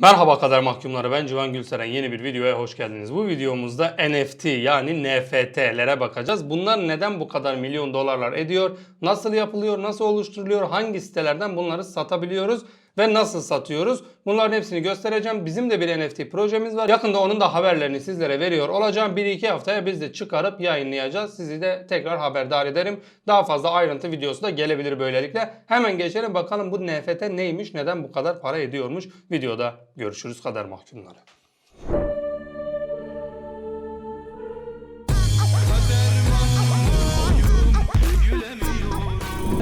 Merhaba kader mahkumları ben Civan Gülseren yeni bir videoya hoş geldiniz. Bu videomuzda NFT yani NFT'lere bakacağız. Bunlar neden bu kadar milyon dolarlar ediyor? Nasıl yapılıyor? Nasıl oluşturuluyor? Hangi sitelerden bunları satabiliyoruz? Ve nasıl satıyoruz? Bunların hepsini göstereceğim. Bizim de bir NFT projemiz var. Yakında onun da haberlerini sizlere veriyor olacağım. 1-2 haftaya biz de çıkarıp yayınlayacağız. Sizi de tekrar haberdar ederim. Daha fazla ayrıntı videosu da gelebilir böylelikle. Hemen geçelim bakalım bu NFT neymiş? Neden bu kadar para ediyormuş? Videoda görüşürüz kader mahkumları.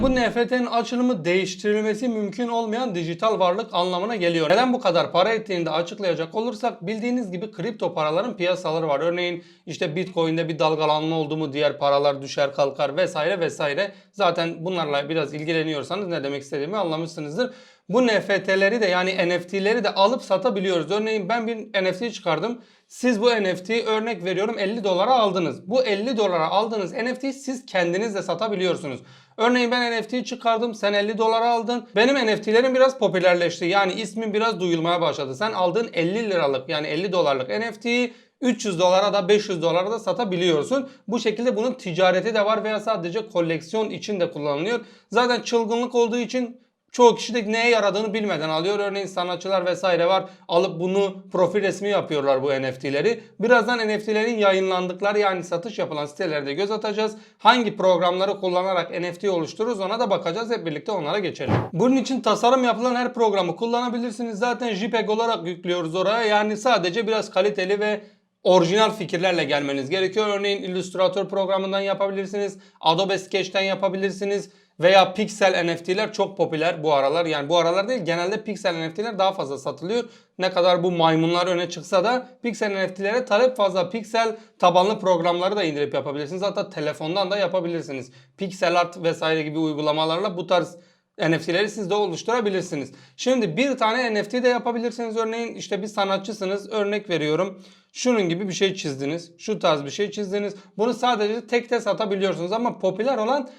Bu NFT'nin açılımı değiştirilmesi mümkün olmayan dijital varlık anlamına geliyor. Neden bu kadar para ettiğini de açıklayacak olursak bildiğiniz gibi kripto paraların piyasaları var. Örneğin işte Bitcoin'de bir dalgalanma oldu mu diğer paralar düşer kalkar vesaire vesaire. Zaten bunlarla biraz ilgileniyorsanız ne demek istediğimi anlamışsınızdır. Bu NFT'leri de yani NFT'leri de alıp satabiliyoruz. Örneğin ben bir NFT çıkardım. Siz bu NFT'yi örnek veriyorum 50 dolara aldınız. Bu 50 dolara aldığınız NFT'yi siz kendiniz de satabiliyorsunuz. Örneğin ben NFT'yi çıkardım sen 50 dolara aldın. Benim NFT'lerim biraz popülerleşti. Yani ismim biraz duyulmaya başladı. Sen aldığın 50 liralık yani 50 dolarlık NFT'yi 300 dolara da 500 dolara da satabiliyorsun. Bu şekilde bunun ticareti de var veya sadece koleksiyon için de kullanılıyor. Zaten çılgınlık olduğu için Çoğu kişi de neye yaradığını bilmeden alıyor. Örneğin sanatçılar vesaire var. Alıp bunu profil resmi yapıyorlar bu NFT'leri. Birazdan NFT'lerin yayınlandıkları yani satış yapılan sitelerde göz atacağız. Hangi programları kullanarak NFT oluştururuz ona da bakacağız. Hep birlikte onlara geçelim. Bunun için tasarım yapılan her programı kullanabilirsiniz. Zaten JPEG olarak yüklüyoruz oraya. Yani sadece biraz kaliteli ve orijinal fikirlerle gelmeniz gerekiyor. Örneğin Illustrator programından yapabilirsiniz. Adobe Sketch'ten yapabilirsiniz. Veya Pixel NFT'ler çok popüler bu aralar. Yani bu aralar değil genelde Pixel NFT'ler daha fazla satılıyor. Ne kadar bu maymunlar öne çıksa da Pixel NFT'lere talep fazla. Pixel tabanlı programları da indirip yapabilirsiniz. Hatta telefondan da yapabilirsiniz. Pixel Art vesaire gibi uygulamalarla bu tarz NFT'leri siz de oluşturabilirsiniz. Şimdi bir tane NFT de yapabilirsiniz. Örneğin işte bir sanatçısınız. Örnek veriyorum. Şunun gibi bir şey çizdiniz. Şu tarz bir şey çizdiniz. Bunu sadece tek de satabiliyorsunuz ama popüler olan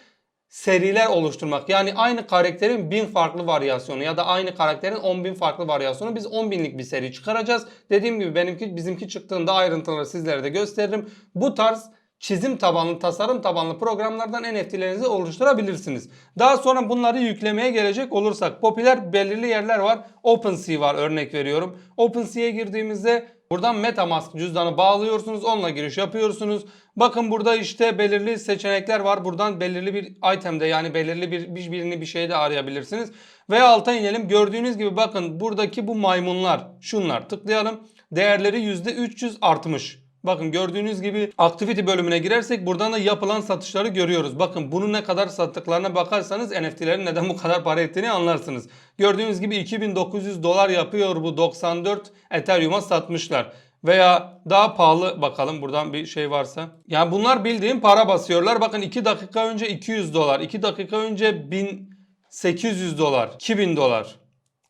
seriler oluşturmak. Yani aynı karakterin bin farklı varyasyonu ya da aynı karakterin 10 bin farklı varyasyonu. Biz 10 binlik bir seri çıkaracağız. Dediğim gibi benimki bizimki çıktığında ayrıntıları sizlere de gösteririm. Bu tarz çizim tabanlı, tasarım tabanlı programlardan NFT'lerinizi oluşturabilirsiniz. Daha sonra bunları yüklemeye gelecek olursak popüler belirli yerler var. OpenSea var örnek veriyorum. OpenSea'ya girdiğimizde buradan MetaMask cüzdanı bağlıyorsunuz. Onunla giriş yapıyorsunuz. Bakın burada işte belirli seçenekler var. Buradan belirli bir itemde yani belirli bir bir- birini bir şeyde arayabilirsiniz. Ve alta inelim. Gördüğünüz gibi bakın buradaki bu maymunlar şunlar tıklayalım. Değerleri %300 artmış. Bakın gördüğünüz gibi activity bölümüne girersek buradan da yapılan satışları görüyoruz. Bakın bunu ne kadar sattıklarına bakarsanız NFT'lerin neden bu kadar para ettiğini anlarsınız. Gördüğünüz gibi 2900 dolar yapıyor bu 94 Ethereum'a satmışlar. Veya daha pahalı bakalım buradan bir şey varsa. Yani bunlar bildiğim para basıyorlar. Bakın 2 dakika önce 200 dolar. 2 dakika önce 1800 dolar. 2000 dolar.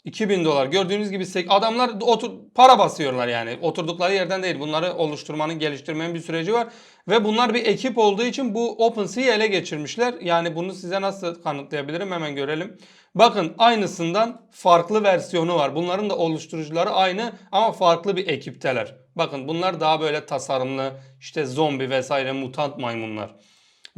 2000 dolar. Gördüğünüz gibi adamlar otur para basıyorlar yani. Oturdukları yerden değil. Bunları oluşturmanın, geliştirmenin bir süreci var. Ve bunlar bir ekip olduğu için bu OpenSea'yı ele geçirmişler. Yani bunu size nasıl kanıtlayabilirim hemen görelim. Bakın aynısından farklı versiyonu var. Bunların da oluşturucuları aynı ama farklı bir ekipteler. Bakın bunlar daha böyle tasarımlı işte zombi vesaire mutant maymunlar.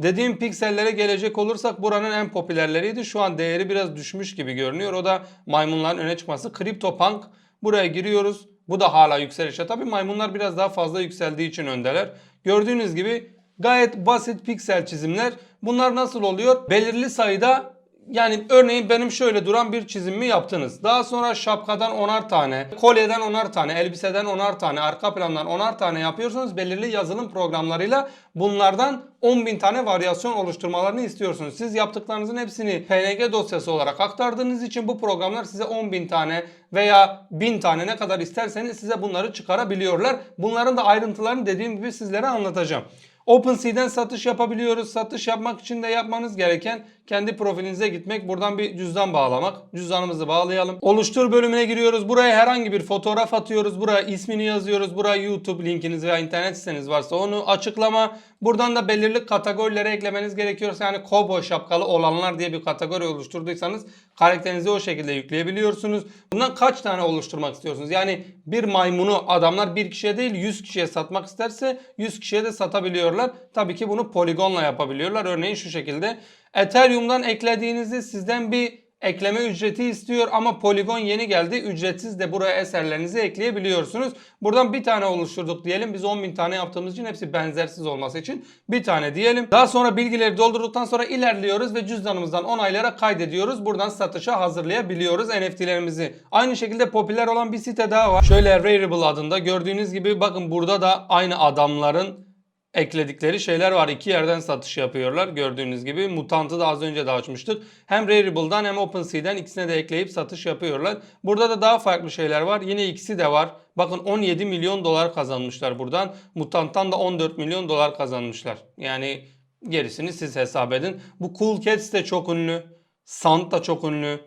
Dediğim piksellere gelecek olursak buranın en popülerleriydi. Şu an değeri biraz düşmüş gibi görünüyor. O da maymunların öne çıkması. CryptoPunk. Buraya giriyoruz. Bu da hala yükselişte. Tabii maymunlar biraz daha fazla yükseldiği için öndeler. Gördüğünüz gibi gayet basit piksel çizimler. Bunlar nasıl oluyor? Belirli sayıda yani örneğin benim şöyle duran bir çizimimi yaptınız. Daha sonra şapkadan onar tane, kolyeden onar tane, elbiseden onar tane, arka plandan onar tane yapıyorsunuz. Belirli yazılım programlarıyla bunlardan 10.000 tane varyasyon oluşturmalarını istiyorsunuz. Siz yaptıklarınızın hepsini PNG dosyası olarak aktardığınız için bu programlar size 10.000 tane veya 1000 tane ne kadar isterseniz size bunları çıkarabiliyorlar. Bunların da ayrıntılarını dediğim gibi sizlere anlatacağım. OpenSea'den satış yapabiliyoruz. Satış yapmak için de yapmanız gereken kendi profilinize gitmek. Buradan bir cüzdan bağlamak. Cüzdanımızı bağlayalım. Oluştur bölümüne giriyoruz. Buraya herhangi bir fotoğraf atıyoruz. Buraya ismini yazıyoruz. Buraya YouTube linkiniz veya internet siteniz varsa onu açıklama. Buradan da belirli kategorilere eklemeniz gerekiyorsa yani kovboy şapkalı olanlar diye bir kategori oluşturduysanız karakterinizi o şekilde yükleyebiliyorsunuz. Bundan kaç tane oluşturmak istiyorsunuz? Yani bir maymunu adamlar bir kişiye değil 100 kişiye satmak isterse 100 kişiye de satabiliyorlar. Tabii ki bunu poligonla yapabiliyorlar. Örneğin şu şekilde. Ethereum'dan eklediğinizde sizden bir ekleme ücreti istiyor ama Polygon yeni geldi. Ücretsiz de buraya eserlerinizi ekleyebiliyorsunuz. Buradan bir tane oluşturduk diyelim. Biz 10.000 tane yaptığımız için hepsi benzersiz olması için bir tane diyelim. Daha sonra bilgileri doldurduktan sonra ilerliyoruz ve cüzdanımızdan onaylara kaydediyoruz. Buradan satışa hazırlayabiliyoruz NFT'lerimizi. Aynı şekilde popüler olan bir site daha var. Şöyle Rarible adında gördüğünüz gibi bakın burada da aynı adamların ekledikleri şeyler var. İki yerden satış yapıyorlar gördüğünüz gibi. Mutant'ı da az önce de açmıştık. Hem Rarible'dan hem OpenSea'den ikisine de ekleyip satış yapıyorlar. Burada da daha farklı şeyler var. Yine ikisi de var. Bakın 17 milyon dolar kazanmışlar buradan. Mutant'tan da 14 milyon dolar kazanmışlar. Yani gerisini siz hesap edin. Bu Cool Cats de çok ünlü. Sant da çok ünlü.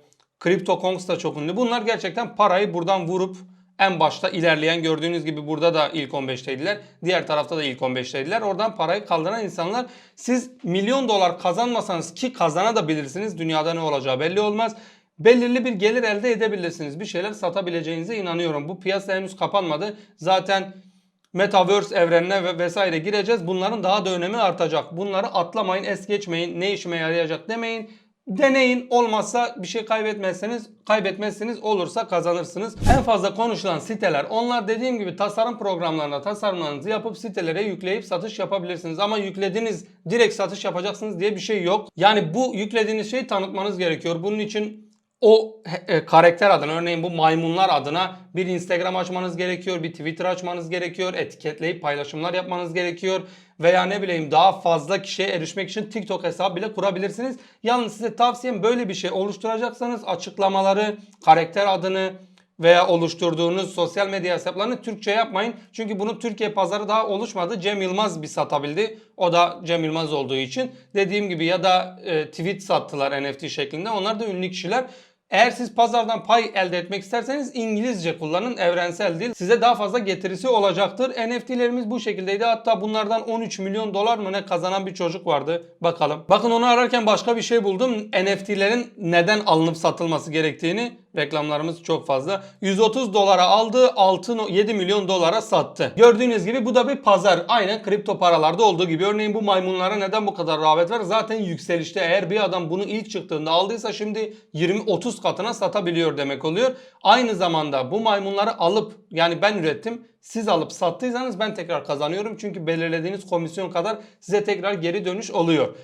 CryptoKongs da çok ünlü. Bunlar gerçekten parayı buradan vurup en başta ilerleyen gördüğünüz gibi burada da ilk 15'teydiler. Diğer tarafta da ilk 15'teydiler. Oradan parayı kaldıran insanlar siz milyon dolar kazanmasanız ki kazanabilirsiniz. Dünyada ne olacağı belli olmaz. Belirli bir gelir elde edebilirsiniz. Bir şeyler satabileceğinize inanıyorum. Bu piyasa henüz kapanmadı. Zaten Metaverse evrenine ve vesaire gireceğiz. Bunların daha da önemi artacak. Bunları atlamayın, es geçmeyin. Ne işime yarayacak demeyin. Deneyin olmazsa bir şey kaybetmezseniz kaybetmezsiniz olursa kazanırsınız. En fazla konuşulan siteler onlar dediğim gibi tasarım programlarına tasarımlarınızı yapıp sitelere yükleyip satış yapabilirsiniz. Ama yüklediğiniz direkt satış yapacaksınız diye bir şey yok. Yani bu yüklediğiniz şeyi tanıtmanız gerekiyor. Bunun için o e, karakter adına örneğin bu maymunlar adına bir Instagram açmanız gerekiyor, bir Twitter açmanız gerekiyor, etiketleyip paylaşımlar yapmanız gerekiyor veya ne bileyim daha fazla kişiye erişmek için TikTok hesabı bile kurabilirsiniz. Yalnız size tavsiyem böyle bir şey oluşturacaksanız açıklamaları, karakter adını veya oluşturduğunuz sosyal medya hesaplarını Türkçe yapmayın. Çünkü bunun Türkiye pazarı daha oluşmadı. Cem Yılmaz bir satabildi. O da Cem Yılmaz olduğu için. Dediğim gibi ya da e, tweet sattılar NFT şeklinde. Onlar da ünlü kişiler. Eğer siz pazardan pay elde etmek isterseniz İngilizce kullanın. Evrensel dil. Size daha fazla getirisi olacaktır. NFT'lerimiz bu şekildeydi. Hatta bunlardan 13 milyon dolar mı ne kazanan bir çocuk vardı. Bakalım. Bakın onu ararken başka bir şey buldum. NFT'lerin neden alınıp satılması gerektiğini. Reklamlarımız çok fazla. 130 dolara aldı, 6 7 milyon dolara sattı. Gördüğünüz gibi bu da bir pazar. Aynen kripto paralarda olduğu gibi. Örneğin bu maymunlara neden bu kadar rağbet var? Zaten yükselişte. Eğer bir adam bunu ilk çıktığında aldıysa şimdi 20-30 katına satabiliyor demek oluyor. Aynı zamanda bu maymunları alıp yani ben ürettim. Siz alıp sattıysanız ben tekrar kazanıyorum. Çünkü belirlediğiniz komisyon kadar size tekrar geri dönüş oluyor.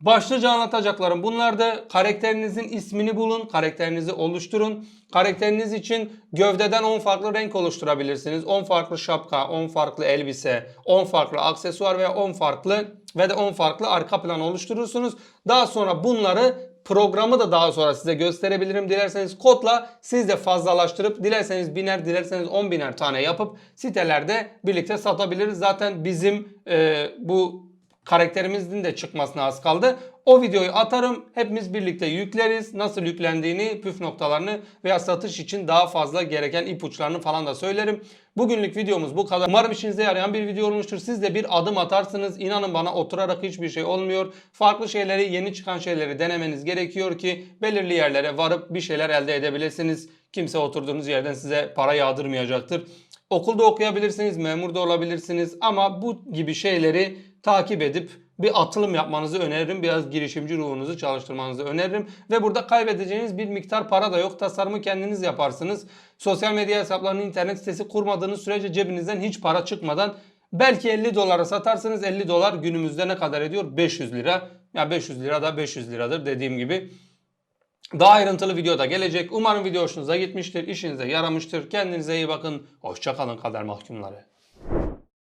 Başlıca anlatacaklarım bunlar da karakterinizin ismini bulun, karakterinizi oluşturun. Karakteriniz için gövdeden 10 farklı renk oluşturabilirsiniz. 10 farklı şapka, 10 farklı elbise, 10 farklı aksesuar veya 10 farklı ve de 10 farklı arka plan oluşturursunuz. Daha sonra bunları programı da daha sonra size gösterebilirim. Dilerseniz kodla siz de fazlalaştırıp dilerseniz biner dilerseniz 10 biner tane yapıp sitelerde birlikte satabiliriz. Zaten bizim e, bu karakterimizin de çıkmasına az kaldı. O videoyu atarım. Hepimiz birlikte yükleriz. Nasıl yüklendiğini, püf noktalarını veya satış için daha fazla gereken ipuçlarını falan da söylerim. Bugünlük videomuz bu kadar. Umarım işinize yarayan bir video olmuştur. Siz de bir adım atarsınız. İnanın bana oturarak hiçbir şey olmuyor. Farklı şeyleri, yeni çıkan şeyleri denemeniz gerekiyor ki belirli yerlere varıp bir şeyler elde edebilirsiniz. Kimse oturduğunuz yerden size para yağdırmayacaktır. Okulda okuyabilirsiniz, memur da olabilirsiniz ama bu gibi şeyleri takip edip bir atılım yapmanızı öneririm. Biraz girişimci ruhunuzu çalıştırmanızı öneririm. Ve burada kaybedeceğiniz bir miktar para da yok. Tasarımı kendiniz yaparsınız. Sosyal medya hesaplarını internet sitesi kurmadığınız sürece cebinizden hiç para çıkmadan belki 50 dolara satarsınız. 50 dolar günümüzde ne kadar ediyor? 500 lira. Ya 500 lira da 500 liradır dediğim gibi. Daha ayrıntılı video da gelecek. Umarım video hoşunuza gitmiştir, işinize yaramıştır. Kendinize iyi bakın. Hoşçakalın kader mahkumları.